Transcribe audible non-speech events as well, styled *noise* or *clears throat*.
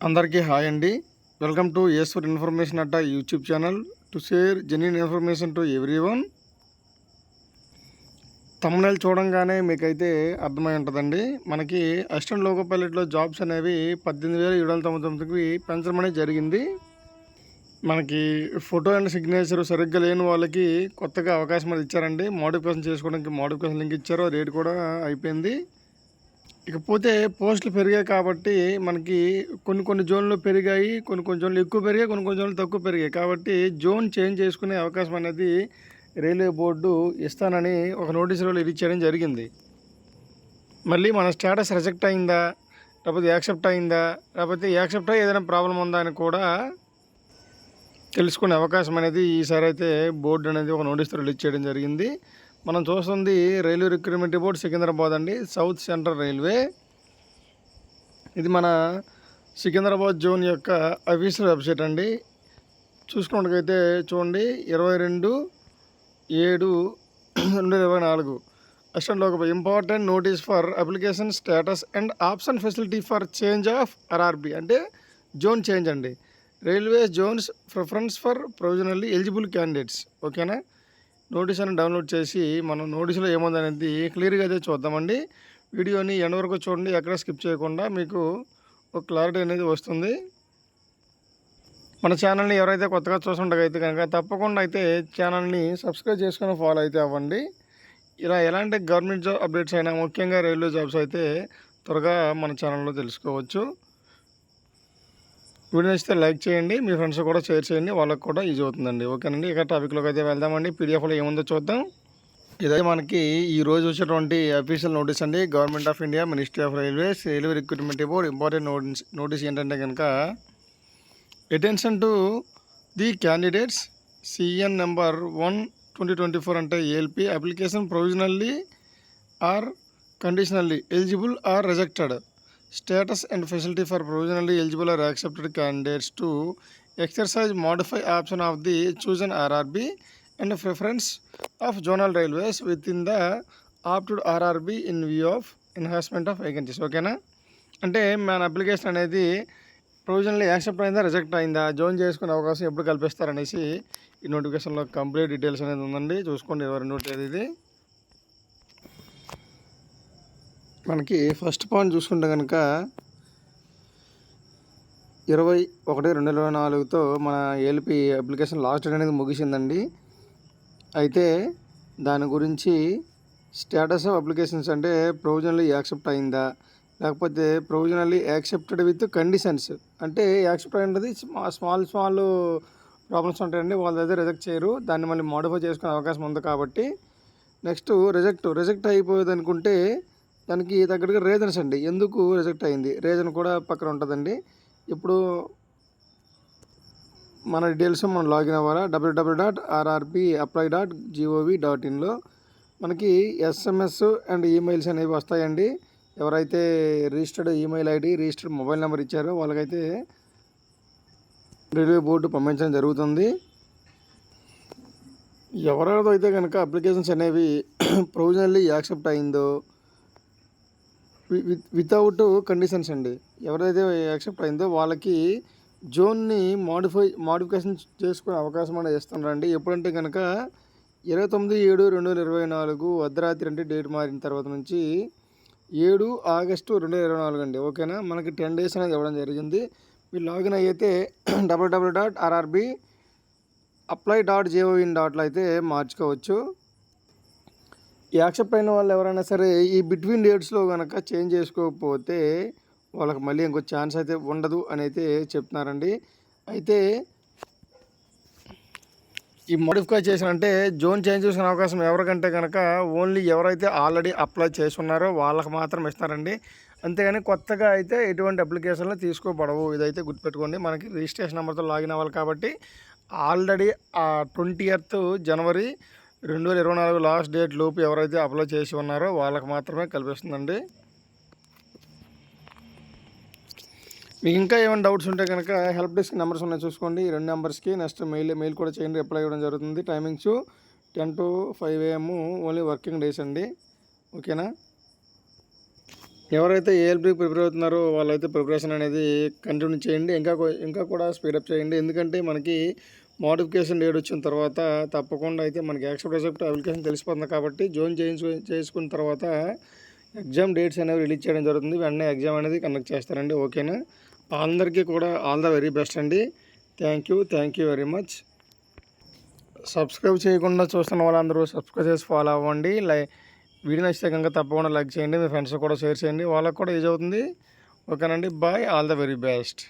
అందరికీ హాయ్ అండి. Welcome to S for information at YouTube channel to share genuine information to everyone తమ్ముళ్ళు చూడంగానే మీకైతే అర్థమై ఉంటుందండి. మనకి అసిస్టెంట్ లోకో పైలట్లో జాబ్స్ అనేవి పద్దెనిమిది వేల ఏడు వందల తొంభై తొమ్మిదికి పెంచడం అనేది జరిగింది. మనకి ఫోటో అండ్ సిగ్నేచర్ సరిగ్గా లేని వాళ్ళకి కొత్తగా అవకాశం అది ఇచ్చారండి. మోడిఫికేషన్ చేసుకోవడానికి మోడిఫికేషన్ లింక్ ఇచ్చారు. రేట్ కూడా అయిపోయింది. ఇకపోతే పోస్టులు పెరిగాయి కాబట్టి మనకి కొన్ని కొన్ని జోన్లు పెరిగాయి కొన్ని కొన్ని జోన్లు ఎక్కువ పెరిగాయి కొన్ని కొన్ని జోన్లు తక్కువ పెరిగాయి. కాబట్టి జోన్ చేంజ్ చేసుకునే అవకాశం అనేది రైల్వే బోర్డు ఇస్తానని ఒక నోటీసులో రిలీజ్ చేయడం జరిగింది. మళ్ళీ మన స్టేటస్ రిజెక్ట్ అయిందా? లేకపోతే యాక్సెప్ట్ అయిందా? లేకపోతే యాక్సెప్ట్ అయ్యి ఏదైనా ప్రాబ్లం ఉందా అని కూడా తెలుసుకునే అవకాశం అనేది ఈసారి అయితే బోర్డు అనేది ఒక నోటీస్ రిలీజ్ చేయడం జరిగింది. మనం చూస్తుంది రైల్వే రిక్రూట్మెంట్ బోర్డు సికింద్రాబాద్ అండి సౌత్ సెంట్రల్ రైల్వే. ఇది మన సికింద్రాబాద్ జోన్ యొక్క అఫీషియల్ వెబ్సైట్ అండి. చూసుకున్నట్టుకైతే చూడండి ఇరవై రెండు ఏడు రెండు ఇరవై నాలుగు. అసిస్టెంట్లో ఒక important notice for application status and option facility for change of RRB అంటే జోన్ చేంజ్ అండి. Railway zones preference for provisionally eligible candidates. ఓకేనా? నోటీస్ అని డౌన్లోడ్ చేసి మనం నోటీసులో ఏముంది అనేది క్లియర్గా అయితే చూద్దామండి. వీడియోని ఎండ్ వరకు చూడండి ఎక్కడ స్కిప్ చేయకుండా మీకు ఒక క్లారిటీ అనేది వస్తుంది. మన ఛానల్ని ఎవరైతే కొత్తగా చూస్తుండగైతే కనుక తప్పకుండా అయితే ఛానల్ని సబ్స్క్రైబ్ చేసుకొని ఫాలో అయితే అవ్వండి. ఇలా ఎలాంటి గవర్నమెంట్ జాబ్ అప్డేట్స్ అయినా ముఖ్యంగా రైల్వే జాబ్స్ అయితే త్వరగా మన ఛానల్లో తెలుసుకోవచ్చు. వీడియో నచ్చితే లైక్ చేయండి మీ ఫ్రెండ్స్ కూడా షేర్ చేయండి వాళ్ళకి కూడా ఈజీ అవుతుందండి. ఓకేనండి ఇక టాపిక్లోకి అయితే వెళ్దామండి. పీడిఎఫ్లో ఏముందో చూద్దాం. ఇదే మనకి ఈ రోజు వచ్చేటువంటి అఫీషియల్ నోటీస్ అండి. Government of India ministry of railways railway recruitment board important notice notice ఏంటంటే కనుక attention to the candidates CEN number one twenty twenty four అంటే ALP application provisionally or conditionally eligible or rejected status and facility for provisionally eligible or accepted candidates to exercise modify option of the chosen RRB and preference of zonal railways with in the opted RRB in view of enhancement of vacancies ఓకేనా అంటే మన application అనేది provisionally accept అయిందా reject అయిందా zone చేసుకునే అవకాశం ఎప్పుడు కల్పిస్తారనేసి ఈ నోటిఫికేషన్లో కంప్లీట్ డీటెయిల్స్ అనేది ఉందండి. చూసుకోండి ఇరవై రెండో తేదీ ఇది. మనకి ఫస్ట్ పాయింట్ చూసుకుంటే కనుక ఇరవై ఒకటి రెండు వేల ఇరవై నాలుగుతో మన ఏఎల్పి అప్లికేషన్ లాస్ట్ డేట్ అనేది ముగిసిందండి. అయితే దాని గురించి స్టేటస్ ఆఫ్ అప్లికేషన్స్ అంటే ప్రొవిజనల్లీ యాక్సెప్ట్ అయిందా? లేకపోతే ప్రొవిజనల్లీ యాక్సెప్టెడ్ విత్ కండిషన్స్ అంటే యాక్సెప్ట్ అయినది స్మాల్ స్మాల్ ప్రాబ్లమ్స్ ఉంటాయండి. వాళ్ళ దగ్గర రిజెక్ట్ చేయరు. దాన్ని మళ్ళీ మోడిఫై చేసుకునే అవకాశం ఉంది కాబట్టి. నెక్స్ట్ రిజెక్ట్ రిజెక్ట్ అయిపోయేది అనుకుంటే దానికి తగ్గట్టుగా రీజన్స్ అండి. ఎందుకు రిజెక్ట్ అయింది? రీజన్ కూడా పక్కన ఉంటుందండి. ఇప్పుడు మన డీటెయిల్స్ మనం లాగిన్ అవ్వాలా? WW dot RRB apply dot GOV dot ఇన్లో మనకి ఎస్ఎంఎస్ అండ్ ఈమెయిల్స్ అనేవి వస్తాయండి. ఎవరైతే registered email ID registered mobile number ఇచ్చారో వాళ్ళకైతే రైల్వే బోర్డు పంపించడం జరుగుతుంది. ఎవరితో అయితే కనుక అప్లికేషన్స్ అనేవి *clears throat* ప్రొవిజనల్లీ యాక్సెప్ట్ అయిందో వితౌట్ కండిషన్స్ అండి. ఎవరైతే యాక్సెప్ట్ అయిందో వాళ్ళకి జోన్ని మాడిఫై మాడిఫికేషన్ చేసుకునే అవకాశం అనేది ఇస్తున్నారండి. ఎప్పుడంటే కనుక ఇరవై తొమ్మిది ఏడు రెండు వేల ఇరవై నాలుగు అర్ధరాత్రి అంటే డేట్ మారిన తర్వాత నుంచి ఏడు ఆగస్టు రెండు వేల ఇరవై నాలుగు అండి. ఓకేనా? మనకి టెన్ డేస్ అనేది ఇవ్వడం జరిగింది. మీరు లాగిన్ అయితే WW dot RRB apply dot G O in డాట్లో అయితే మార్చుకోవచ్చు. యాక్సెప్ట్ అయిన వాళ్ళు ఎవరైనా సరే ఈ బిట్వీన్ డేట్స్లో కనుక చేంజ్ చేసుకోకపోతే వాళ్ళకి మళ్ళీ ఇంకో ఛాన్స్ అయితే ఉండదు అని అయితే చెప్తున్నారండి. అయితే ఈ మోడిఫై చేసినంటే జోన్ చేంజ్ చేసిన అవకాశం ఎవరికంటే కనుక ఓన్లీ ఎవరైతే ఆల్రెడీ అప్లై చేసి ఉన్నారో వాళ్ళకి మాత్రం ఇస్తారండి. అంతేగాని కొత్తగా అయితే ఎటువంటి అప్లికేషన్లు తీసుకోబడవు. ఇదైతే గుర్తుపెట్టుకోండి. మనకి రిజిస్ట్రేషన్ నెంబర్తో లాగిన్ అవ్వాలి కాబట్టి ఆల్రెడీ ఆ ట్వంటీ ఎయిత్ జనవరి రెండు వేల ఇరవై నాలుగు లాస్ట్ డేట్ లోపు ఎవరైతే అప్లై చేసి ఉన్నారో వాళ్ళకి మాత్రమే కల్పిస్తుందండి. మీకు ఇంకా ఏమైనా డౌట్స్ ఉంటే కనుక హెల్ప్ డెస్క్ నెంబర్స్ ఉన్నాయి చూసుకోండి. ఈ రెండు నెంబర్స్కి నెక్స్ట్ మెయిల్ మెయిల్ కూడా చేయండి. రిప్లై ఇవ్వడం జరుగుతుంది. Timings ten to five AM only working days అండి. ఓకేనా? ఎవరైతే ఏఎల్పీకి ప్రిపేర్ అవుతున్నారో వాళ్ళైతే ప్రిపరేషన్ అనేది కంటిన్యూ చేయండి. ఇంకా ఇంకా కూడా స్పీడప్ చేయండి. ఎందుకంటే మనకి మోడిఫికేషన్ డేట్ వచ్చిన తర్వాత తప్పకుండా అయితే మనకి యాక్సెప్ట్ రిసెప్ట్ అప్లికేషన్ తెలిసిపోతుంది కాబట్టి జోన్ చేయించు చేసుకున్న తర్వాత ఎగ్జామ్ డేట్స్ అనేవి రిలీజ్ చేయడం జరుగుతుంది. వెంటనే ఎగ్జామ్ అనేది కండక్ట్ చేస్తారండి. ఓకేనా అందరికీ కూడా ఆల్ ద వెరీ బెస్ట్ అండి. Thank you thank you very much subscribe చేయకుండా చూస్తున్న వాళ్ళందరూ సబ్స్క్రైబ్ చేసి ఫాలో అవ్వండి. లై వీడియో నచ్చితే కనుక తప్పకుండా లైక్ చేయండి. మీ ఫ్రెండ్స్ కూడా షేర్ చేయండి. వాళ్ళకి కూడా యూజ్ అవుతుంది. ఓకేనండి bye all the very best